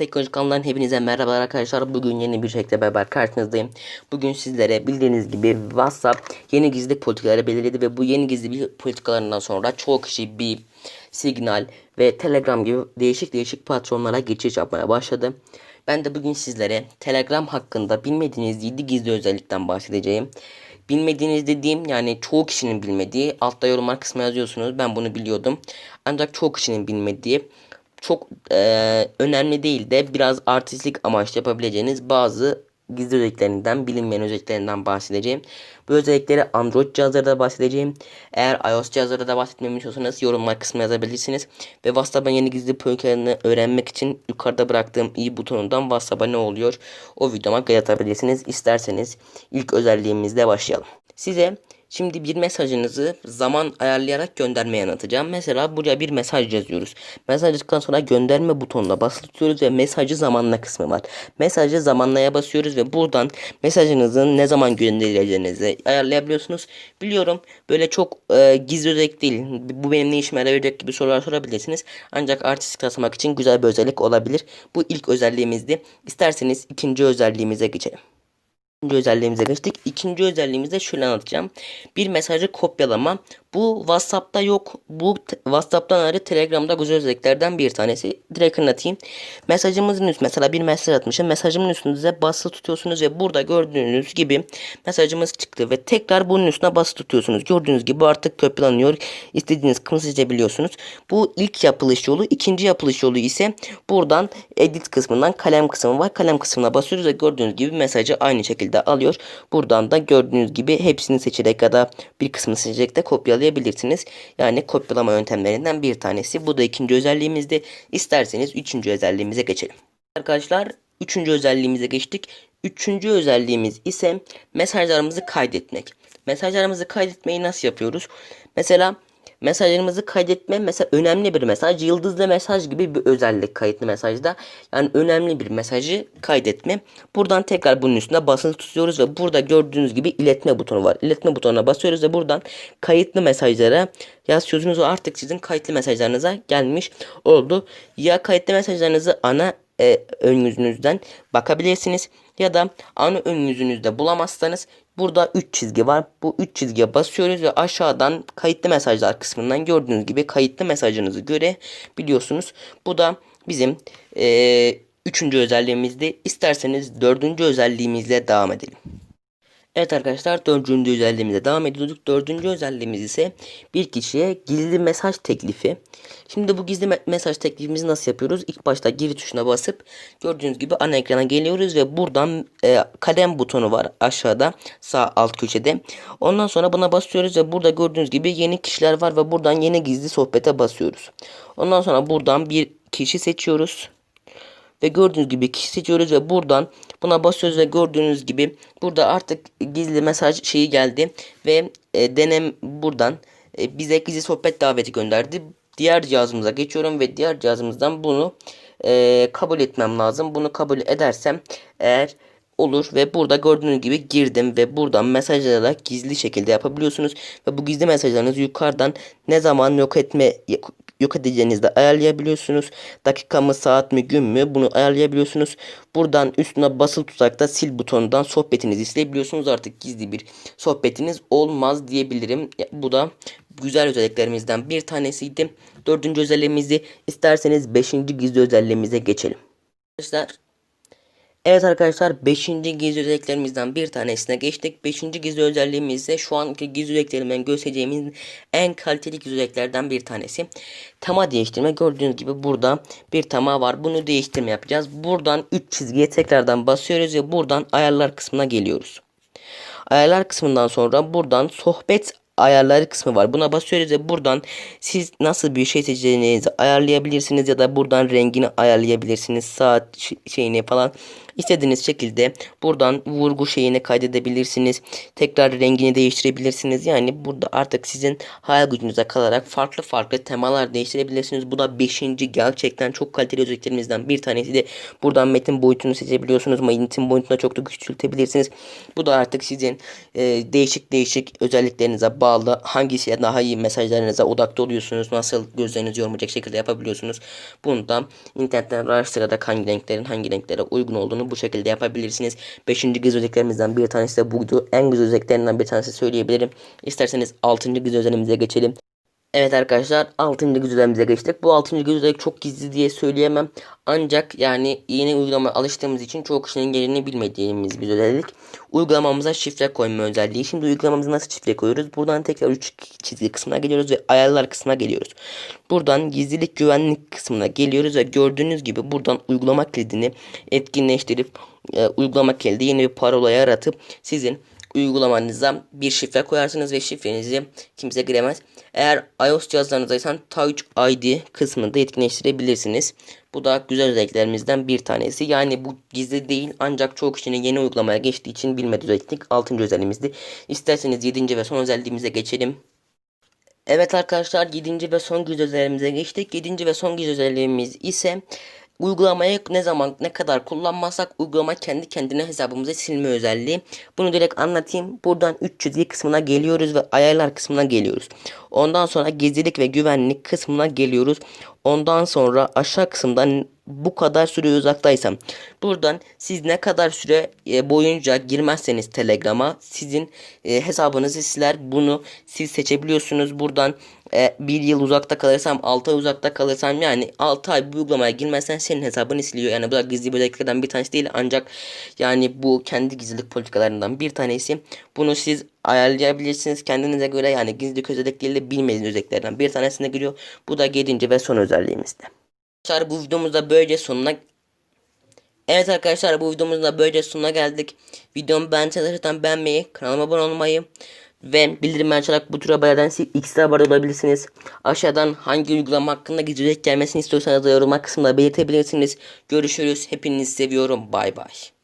Teknoloji kanalından hepinize merhabalar arkadaşlar. Bugün yeni bir şekilde beraber karşınızdayım. Bugün sizlere bildiğiniz gibi WhatsApp yeni gizlilik politikaları belirledi ve bu yeni gizlilik politikalarından sonra çoğu kişi bir Signal ve Telegram gibi değişik değişik platformlara geçiş yapmaya başladı. Ben de bugün sizlere Telegram hakkında bilmediğiniz 7 gizli özellikten bahsedeceğim. Bilmediğiniz dediğim yani çoğu kişinin bilmediği altta yorumlar kısmına yazıyorsunuz. Ben bunu biliyordum. Ancak çoğu kişinin bilmediği çok eee, önemli değil de biraz artistlik amaçlı yapabileceğiniz bazı gizli özelliklerinden, bilinmeyen özelliklerinden bahsedeceğim. Bu özellikleri Android cihazlarda bahsedeceğim. Eğer iOS cihazlarda da bahsetmemi istiyorsanız yorumlar kısmına yazabilirsiniz. Ve WhatsApp'ın yeni gizli politikalarını öğrenmek için yukarıda bıraktığım i butonundan WhatsApp'a ne oluyor o videoma göz atabilirsiniz. İsterseniz ilk özelliğimizle başlayalım. Size Şimdi bir mesajınızı zaman ayarlayarak göndermeyi anlatacağım. Mesela buraya bir mesaj yazıyoruz. Mesaj yazdıktan sonra gönderme butonuna basılı ve mesajı zamanla kısmı var. Mesajı zamanlaya basıyoruz ve buradan mesajınızın ne zaman gönderileceğinizi ayarlayabiliyorsunuz. Biliyorum böyle çok e, gizli özellik değil. Bu benim ne işime yarayacak gibi sorular sorabilirsiniz. Ancak artistik tasarlamak için güzel bir özellik olabilir. Bu ilk özelliğimizdi. İsterseniz ikinci özelliğimize geçelim. Özelliğimize geçtik. İkinci özelliğimizde şöyle anlatacağım. Bir mesajı kopyalama. Bu WhatsApp'ta yok. Bu WhatsApp'tan ayrı Telegram'da güzel özelliklerden bir tanesi. Direkt anlatayım. Mesajımızın üst mesela bir mesaj atmışım. Mesajımın üstünüze basılı tutuyorsunuz ve burada gördüğünüz gibi mesajımız çıktı ve tekrar bunun üstüne basılı tutuyorsunuz. Gördüğünüz gibi artık kopyalanıyor. İstediğiniz kısmı seçebiliyorsunuz. Bu ilk yapılış yolu. İkinci yapılış yolu ise buradan edit kısmından kalem kısmı var. Kalem kısmına basıyoruz ve gördüğünüz gibi mesajı aynı şekilde alıyor. Buradan da gördüğünüz gibi hepsini seçerek ya da bir kısmını seçerek de kopyalayabilirsiniz. Yani kopyalama yöntemlerinden bir tanesi. Bu da ikinci özelliğimizdi. İsterseniz üçüncü özelliğimize geçelim. Arkadaşlar üçüncü özelliğimize geçtik. Üçüncü özelliğimiz ise mesajlarımızı kaydetmek. Mesajlarımızı kaydetmeyi nasıl yapıyoruz? Mesela mesajlarımızı kaydetme mesela önemli bir mesaj. Yıldızlı mesaj gibi bir özellik kayıtlı mesajda. Yani önemli bir mesajı kaydetme. Buradan tekrar bunun üstüne basılı tutuyoruz ve burada gördüğünüz gibi iletme butonu var. İletme butonuna basıyoruz ve buradan kayıtlı mesajlara yazıyorsunuz artık sizin kayıtlı mesajlarınıza gelmiş oldu. Ya kayıtlı mesajlarınızı ana e, ön yüzünüzden bakabilirsiniz ya da ana ön yüzünüzde bulamazsanız burada 3 çizgi var. Bu 3 çizgiye basıyoruz ve aşağıdan kayıtlı mesajlar kısmından gördüğünüz gibi kayıtlı mesajınızı görebiliyorsunuz. Bu da bizim e, üçüncü özelliğimizdi. İsterseniz dördüncü özelliğimizle devam edelim. Evet arkadaşlar dördüncü özelliğimize devam ediyorduk. Dördüncü özelliğimiz ise bir kişiye gizli mesaj teklifi. Şimdi bu gizli me- mesaj teklifimizi nasıl yapıyoruz? İlk başta geri tuşuna basıp gördüğünüz gibi ana ekrana geliyoruz ve buradan e, kalem butonu var aşağıda sağ alt köşede. Ondan sonra buna basıyoruz ve burada gördüğünüz gibi yeni kişiler var ve buradan yeni gizli sohbete basıyoruz. Ondan sonra buradan bir kişi seçiyoruz. Ve gördüğünüz gibi kişi seçiyoruz ve buradan buna basıyoruz ve gördüğünüz gibi burada artık gizli mesaj şeyi geldi ve e, denem buradan e, bize gizli sohbet daveti gönderdi. Diğer cihazımıza geçiyorum ve diğer cihazımızdan bunu e, kabul etmem lazım. Bunu kabul edersem eğer olur ve burada gördüğünüz gibi girdim ve buradan mesajlara gizli şekilde yapabiliyorsunuz ve bu gizli mesajlarınızı yukarıdan ne zaman yok etme yok edeceğinizi de ayarlayabiliyorsunuz. Dakika mı, saat mi, gün mü bunu ayarlayabiliyorsunuz. Buradan üstüne basılı tutarak da sil butonundan sohbetinizi silebiliyorsunuz. Artık gizli bir sohbetiniz olmaz diyebilirim. Bu da güzel özelliklerimizden bir tanesiydi. Dördüncü özelliğimizi isterseniz beşinci gizli özelliğimize geçelim. Arkadaşlar Evet arkadaşlar 5. gizli özelliklerimizden bir tanesine geçtik. 5. gizli özelliğimiz ise şu anki gizli özelliklerimden göstereceğimiz en kaliteli gizli özelliklerden bir tanesi. Tema değiştirme gördüğünüz gibi burada bir tema var. Bunu değiştirme yapacağız. Buradan 3 çizgiye tekrardan basıyoruz ve buradan ayarlar kısmına geliyoruz. Ayarlar kısmından sonra buradan sohbet ayarları kısmı var. Buna basıyoruz ve buradan siz nasıl bir şey seçeceğinizi ayarlayabilirsiniz ya da buradan rengini ayarlayabilirsiniz. Saat şeyini falan istediğiniz şekilde buradan vurgu şeyini kaydedebilirsiniz. Tekrar rengini değiştirebilirsiniz. Yani burada artık sizin hayal gücünüze kalarak farklı farklı temalar değiştirebilirsiniz. Bu da 5. gerçekten çok kaliteli özelliklerimizden bir tanesi de buradan metin boyutunu seçebiliyorsunuz. Metin boyutunu da çok da küçültebilirsiniz. Bu da artık sizin e, değişik değişik özelliklerinize bağlı. Hangisiyle daha iyi mesajlarınıza odaklı oluyorsunuz? Nasıl gözlerinizi yormayacak şekilde yapabiliyorsunuz? Bunu da internetten araştırarak hangi renklerin hangi renklere uygun olduğunu bu şekilde yapabilirsiniz. Beşinci göz özelliklerimizden bir tanesi de buydu. En güzel özelliklerinden bir tanesi söyleyebilirim. İsterseniz altıncı göz özelliğimize geçelim. Evet arkadaşlar 6. güzelimize geçtik. Bu 6. güzellik çok gizli diye söyleyemem. Ancak yani yeni uygulamaya alıştığımız için çoğu kişinin yerini bilmediğimiz bir özellik. Uygulamamıza şifre koyma özelliği. Şimdi uygulamamıza nasıl şifre koyuyoruz? Buradan tekrar 3 çizgi kısmına geliyoruz ve ayarlar kısmına geliyoruz. Buradan gizlilik güvenlik kısmına geliyoruz ve gördüğünüz gibi buradan uygulama kilidini etkinleştirip e, uygulama kilidi yeni bir parola yaratıp sizin uygulamanıza bir şifre koyarsınız ve şifrenizi kimse giremez. Eğer iOS cihazlarınızdaysan Touch ID kısmını da etkinleştirebilirsiniz. Bu da güzel özelliklerimizden bir tanesi. Yani bu gizli değil ancak çoğu kişinin yeni uygulamaya geçtiği için bilmediği özellik 6. özelliğimizdi. İsterseniz 7. ve son özelliğimize geçelim. Evet arkadaşlar 7. ve son güz özelliğimize geçtik. 7. ve son güz özelliğimiz ise uygulamayı ne zaman ne kadar kullanmazsak uygulama kendi kendine hesabımıza silme özelliği. Bunu direkt anlatayım. Buradan 3 çizgi kısmına geliyoruz ve ayarlar kısmına geliyoruz. Ondan sonra gizlilik ve güvenlik kısmına geliyoruz. Ondan sonra aşağı kısımdan bu kadar süre uzaktaysam buradan siz ne kadar süre e, boyunca girmezseniz Telegram'a sizin e, hesabınızı siler. Bunu siz seçebiliyorsunuz. Buradan e, bir yıl uzakta kalırsam 6 ay uzakta kalırsam yani 6 ay bu uygulamaya girmezsen senin hesabını siliyor. Yani bu da gizli özelliklerden bir tanesi değil ancak yani bu kendi gizlilik politikalarından bir tanesi. Bunu siz ayarlayabilirsiniz kendinize göre yani gizli özellik değil de bilmediğiniz özelliklerden bir tanesine giriyor. Bu da 7. ve son özelliğimizde. Arkadaşlar bu videomuzda böylece sonuna Evet arkadaşlar bu videomuzun da böylece sonuna geldik. Videomu beğendiyseniz beğenmeyi, kanalıma abone olmayı ve bildirim açarak bu tür haberlerden ekstra haber olabilirsiniz. Aşağıdan hangi uygulama hakkında gizlilik gelmesini istiyorsanız da yorumlar kısmında belirtebilirsiniz. Görüşürüz. Hepinizi seviyorum. Bay bay.